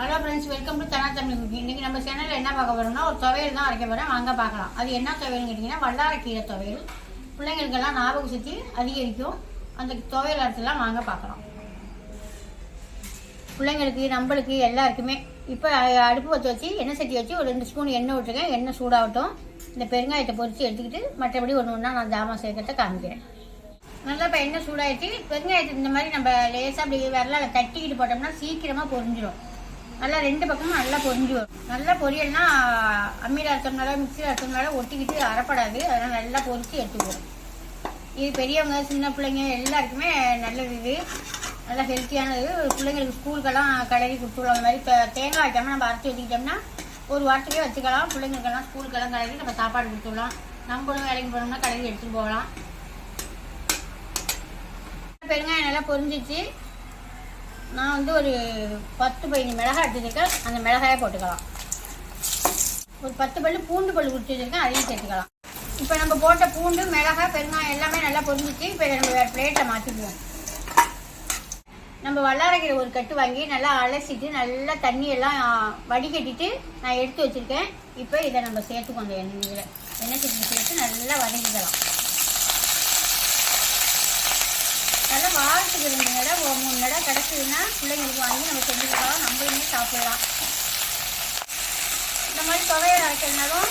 Hello friends welcome to Dhana Tamil cooking இன்றைக்கி நம்ம சேனலில் என்ன பார்க்க போகிறோம்னா ஒரு துவையல் தான் அரைக்க போகிறேன் வாங்க பார்க்கலாம். அது என்ன துவையல்னு கேட்டிங்கன்னா வல்லாரக்கீரை துவையல். பிள்ளைங்களுக்கெல்லாம் ஞாபக சக்தி அதிகரிக்கும். அந்த துவையல் அரைச்செல்லாம் வாங்க பார்க்கலாம். பிள்ளைங்களுக்கு நம்மளுக்கு எல்லாருக்குமே. இப்போ அடுப்பு வச்சு வச்சு எண்ணெய் சட்டி வச்சு ஒரு ரெண்டு ஸ்பூன் எண்ணெய் விட்டுருக்கேன். எண்ணெய் சூடாகட்டும். இந்த பெருங்காயத்தை பொறித்து எடுத்துக்கிட்டு மற்றபடி ஒன்று ஒன்றா நான் ஜாமான் சேர்க்கறத காமிக்கிறேன். நல்லா இப்போ எண்ணெய் சூடாகிட்டு பெருங்காயத்தை இந்த மாதிரி நம்ம லேசாக அப்படி விரலால தட்டிக்கிட்டு போட்டோம்னா சீக்கிரமாக பொரிஞ்சிடும் நல்லா ரெண்டு பக்கமும் நல்லா பொரிஞ்சு வரும். நல்லா பொரியல்னா அம்மியில் அரைச்சோம்னால மிக்சியில் அரைச்சோம்னால ஒட்டிக்கிட்டு அரைப்படாது. அதனால் நல்லா பொரிச்சு எடுத்துக்குவோம் இது பெரியவங்க சின்ன பிள்ளைங்க எல்லாருக்குமே நல்லது இது. நல்லா ஹெல்த்தியானது பிள்ளைங்களுக்கு ஸ்கூலுக்கெல்லாம் கலரி கொடுத்துருவோம் அந்த மாதிரி இப்போ தேங்காய் வைக்காமல் நம்ம அரைச்சி வச்சுக்கிட்டோம்னா ஒரு வாரத்துக்கே வச்சுக்கலாம். பிள்ளைங்களுக்கெல்லாம் ஸ்கூலுக்கெல்லாம் கலரி நம்ம சாப்பாடு கொடுத்துடலாம். நம்மளும் வேலைக்கு போனோம்னா கலரி எடுத்துகிட்டு போகலாம். பெருங்காயம் நல்லா பொரிஞ்சிச்சு. நான் வந்து ஒரு பத்து பதினஞ்சு மிளகாய் எடுத்துருக்கேன் அந்த மிளகாயை போட்டுக்கலாம். ஒரு பத்து பல்லு பூண்டு பல்லு குடிச்சிருக்கேன் அதையும் சேர்த்துக்கலாம். இப்போ நம்ம போட்ட பூண்டு மிளகாய் பெருங்காயம் எல்லாமே நல்லா பொரிஞ்சிச்சு. இப்போ நம்ம வேறு பிளேட்டில் மாற்றிக்குவோம் நம்ம வல்லாரக்கீரை ஒரு கட்டு வாங்கி நல்லா அலசிட்டு நல்லா தண்ணியெல்லாம் வடிகட்டிட்டு நான் எடுத்து வச்சுருக்கேன். இப்போ இதை நம்ம சேர்த்துக்கோம் அந்த எண்ணெயில். எண்ணெய் சட்னி சேர்த்து நல்லா வதக்கிக்கலாம். நல்லா வாரத்துக்கு ரெண்டு நடை ஒரு மூணு நடை கிடக்குதுன்னா பிள்ளைங்களுக்கு வாங்கி நம்ம செஞ்சுக்கலாம் நம்மளுமே சாப்பிடலாம். இந்த மாதிரி துவையல் அரைக்கிறதுனாலும்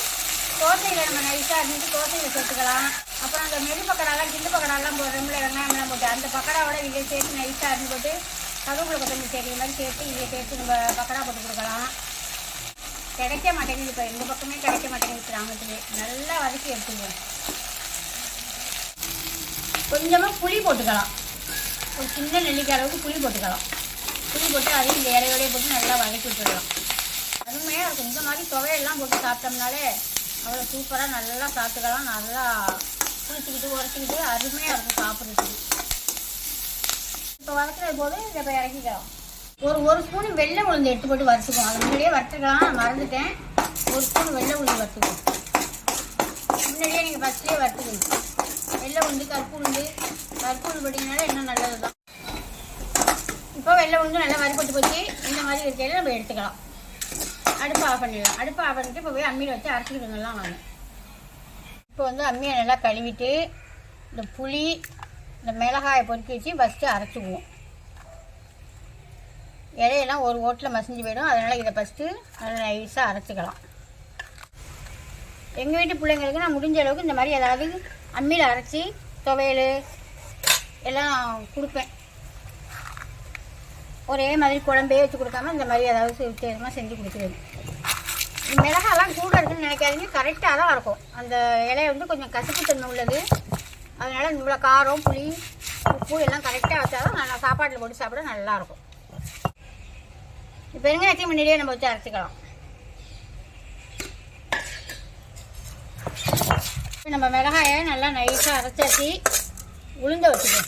தோசையில் நம்ம நைஸாக இருந்துட்டு தோசையில் சேர்த்துக்கலாம். அப்புறம் அந்த மெது பக்கடாலாம் கிண்டு பக்கடாலாம் போடுறோம்ல வெங்காயம்லாம் போட்டு அந்த பக்கடாவோட இதை சேர்த்து நைஸாக இருந்து போட்டு கருவேப்பிலை கொத்தமல்லி சேர்க்கிற மாதிரி சேர்த்து இதை சேர்த்து நம்ம பக்கடா போட்டு கொடுக்கலாம். கிடைக்க மாட்டேங்குது இப்போ எந்த பக்கமே கிடைக்க மாட்டேங்குது கிராமத்துக்கு நல்லா வதக்கி எடுத்துக்குவோம் கொஞ்சமாக புளி போட்டுக்கலாம். ஒரு சின்ன நெல்லிக்காய் அளவுக்கு புளி போட்டுக்கலாம். புளி போட்டு அதையும் இந்த இலையோடய போட்டு நல்லா வதக்கி விட்டுடலாம். அருமையாக இருக்கும் இந்த மாதிரி துவையெல்லாம் போட்டு சாப்பிட்டோம்னாலே அவ்வளோ சூப்பராக நல்லா சாப்பிட்டுக்கலாம். நல்லா குளிச்சுக்கிட்டு உரைச்சிக்கிட்டு அருமையாக இருக்கும் சாப்பிட்றதுக்கு. இப்போ வதக்குறது போது இதை இப்போ இறக்கிக்கலாம். ஒரு ஒரு ஸ்பூன் வெள்ளை உளுந்து எடுத்து போட்டு வறுத்துக்குவோம் அது முன்னாடியே வறுத்துக்கலாம். நான் மறந்துட்டேன். ஒரு ஸ்பூன் வெள்ளை உளுந்து வறுத்துக்குவோம் முன்னாடியே நீங்கள் ஃபஸ்ட்லேயே வறுத்துக்கணும் வெள்ளை உளுந்து கருப்பு உளுந்து. கருப்பு போட்டிங்கனால இன்னும் நல்லது தான் இப்போ வெள்ளை உளுந்து நல்லா வறுப்பட்டு போச்சு. இந்த மாதிரி இருக்கையில் நம்ம எடுத்துக்கலாம். அடுப்பு ஆஃப் பண்ணிடலாம். அடுப்பு ஆஃப் பண்ணிட்டு இப்போ போய் அம்மியில் வச்சு அரைச்சிக்கிட்டுங்கலாம் வாங்க. இப்போ வந்து அம்மியை நல்லா கழுவிட்டு இந்த புளி இந்த மிளகாயை பொறுக்கி வச்சு ஃபஸ்ட்டு அரைச்சிக்குவோம். இலையெல்லாம் ஒரு ஓட்டில் மசிஞ்சு போயிடும். அதனால் இதை ஃபஸ்ட்டு நல்லா நைஸாக அரைச்சிக்கலாம். எங்கள் வீட்டு பிள்ளைங்களுக்கு நான் முடிஞ்ச அளவுக்கு இந்த மாதிரி ஏதாவது அம்மியில் அரைச்சி துவையல் எல்லாம் கொடுப்பேன். ஒரே மாதிரி குழம்பே வச்சு கொடுக்காம இந்த மாதிரி ஏதாவது வித்தியாசமாக செஞ்சு கொடுக்குறது. மிளகாலாம் கூட இருக்குன்னு நினைக்காதீங்க. கரெக்டாக தான் இருக்கும். அந்த இலைய வந்து கொஞ்சம் கசப்புத்தன்மை உள்ளது. அதனால் இவ்வளோ காரம் புளி உப்பு எல்லாம் கரெக்டாக வச்சா தான் நல்லா சாப்பாட்டில் போட்டு சாப்பிட நல்லாயிருக்கும் இப்போ வெங்காயத்தையும் முன்னாடியே நம்ம வச்சு அரைச்சிக்கலாம். நம்ம மிளகாயை நல்லா நைஸாக அரைச்சாச்சு. உளுந்த வச்சுக்குவோம்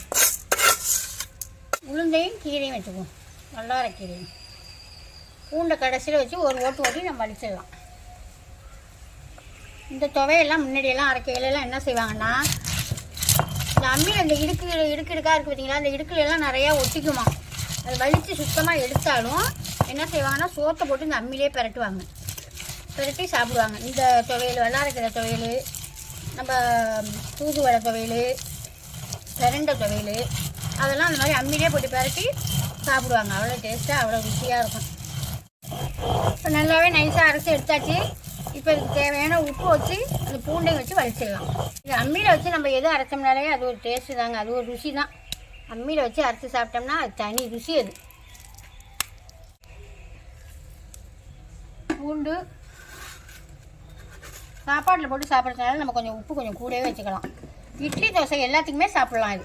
உளுந்தையும் கீரையும் வச்சுக்குவோம் நல்லா கீரையும் பூண்டை கடைசியில் வச்சு ஒரு ஓட்டு ஓட்டி நம்ம அடிச்சிடலாம். இந்த துவையெல்லாம் முன்னாடியெல்லாம் அரைக்கையிலலாம் என்ன செய்வாங்கன்னா இந்த அம்மியில் இந்த இடுக்கு இடுக்கு இடுக்காக இருக்குது பார்த்தீங்களா? அந்த இடுக்குலெல்லாம் நிறையா ஒட்டிக்குமா. அது வலித்து சுத்தமாக எடுத்தாலும் என்ன செய்வாங்கன்னா சோத்தை போட்டு இந்த அம்மிலே பிரட்டுவாங்க. பிரட்டி சாப்பிடுவாங்க. இந்த துவையல் வெள்ளாரைக்கிற துவையல் நம்ம தூதுவளை துவையல் பிரண்டை துவையல் அதெல்லாம் அந்த மாதிரி அம்மிலே போட்டு பிரட்டி சாப்பிடுவாங்க. அவ்வளோ டேஸ்ட்டாக அவ்வளோ ருசியாக இருக்கும். இப்போ நல்லாவே நைஸாக அரைச்சி எடுத்தாச்சு. இப்போ இதுக்கு தேவையான உப்பு வச்சு அந்த பூண்டையும் வச்சு வலிச்சிடலாம் இது அம்மியில் வச்சு நம்ம எது அரைச்சோம்னாலே அது ஒரு டேஸ்ட்டு தாங்க. அது ஒரு ருசி தான். அம்மியில் வச்சு அரைச்சி சாப்பிட்டோம்னா அது தனி ருசி அது. பூண்டு சாப்பாட்டில் போட்டு சாப்பிட்றதுனால நம்ம கொஞ்சம் உப்பு கொஞ்சம் கூடவே வச்சுக்கலாம். இட்லி தோசை எல்லாத்துக்குமே சாப்பிட்லாம் இது.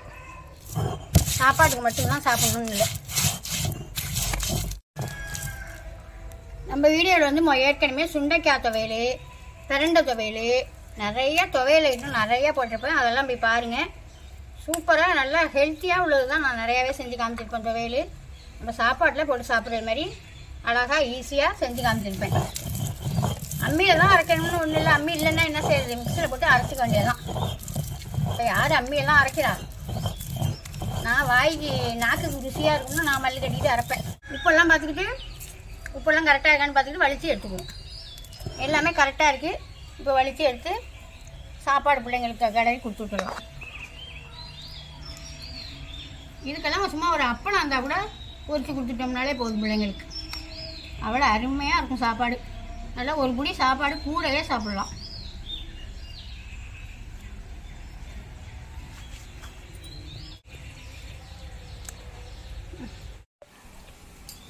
சாப்பாட்டுக்கு மட்டும்தான் சாப்பிடணும்னு இல்லை. நம்ம வீடியோவில் வந்து மொ- ஏற்கனவே சுண்டைக்காய் துவையல் பிரண்டை துவையல் நிறைய துவையல் இன்னும் நிறையா போட்டிருப்பேன். அதெல்லாம் போய் பாருங்கள் சூப்பராக நல்லா ஹெல்த்தியாக உள்ளது தான் நான் நிறையாவே செஞ்சு காமிச்சிருப்பேன் துவையல். நம்ம சாப்பாட்டில் போட்டு சாப்பிட்ற மாதிரி அழகாக ஈஸியாக செஞ்சு காமிச்சிருப்பேன். அம்மியில் தான் அரைக்கணும்னு ஒன்றும் இல்லை. அம்மி இல்லைன்னா என்ன செய்யறது மிக்சியில் போட்டு அரைச்சிக்க வேண்டியதுதான். இப்போ யார் அம்மியெல்லாம் அரைக்கிறா? நான் வாய்க்கு நாக்குக்கு ருசியாக இருக்கும்னு நான் மல்லி கட்டிட்டு அரைப்பேன். உப்பெல்லாம் பார்த்துக்கிட்டு உப்பெல்லாம் கரெக்டாக இருக்கான்னு பார்த்துக்கிட்டு வலிச்சு எடுத்துக்குவோம். எல்லாமே கரெக்டாக இருக்குது இப்போ வலித்து எடுத்து சாப்பாடு பிள்ளைங்களுக்கு கடை கொடுத்து விட்டுருவோம் இதுக்கெல்லாம் சும்மா ஒரு அப்பளம் இருந்தால் கூட பொறிச்சு கொடுத்துட்டோம்னாலே போதும் பிள்ளைங்களுக்கு. அவ்வளோ அருமையாக இருக்கும் சாப்பாடு. நல்லா ஒரு குடி சாப்பாடு கூடவே சாப்பிடலாம்.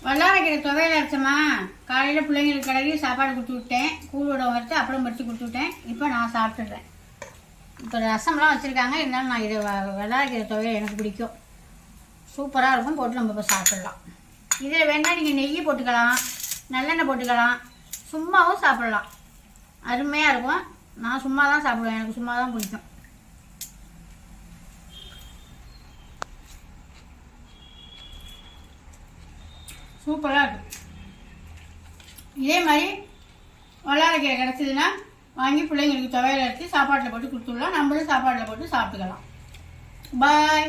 வல்லாரைக்கீரை துவையில் அரைச்சம்மா. காலையில் பிள்ளைங்களுக்கு கிளறி சாப்பாடு கொடுத்து விட்டேன். கூழோட வறுத்து அப்புறம் பறித்து கொடுத்து விட்டேன். இப்போ நான் சாப்பிட்டுடுறேன் இப்போ ரசம்லாம் வச்சுருக்காங்க. இருந்தாலும் நான் இதை வ- துவையில் எனக்கு பிடிக்கும். சூப்பராக இருக்கும். போட்டு நம்ம இப்போ சாப்பிடலாம். இதில் வேணால் நீங்கள் நெய் போட்டுக்கலாம். நல்லெண்ணெய் போட்டுக்கலாம். சும்மாவும் சாப்பிடலாம். அருமையாக இருக்கும். நான் சும்மா தான் சாப்பிடுவேன். எனக்கு சும்மா தான் பிடிக்கும். சூப்பராக இருக்கும் இதே மாதிரி வல்லாரக்கீரை கிடச்சிதுன்னா வாங்கி பிள்ளைங்களுக்கு துவையல் எடுத்து சாப்பாட்டில் போட்டு கொடுத்துடலாம். நம்மளும் சாப்பாட்டில் போட்டு சாப்பிட்டுக்கலாம். பாய்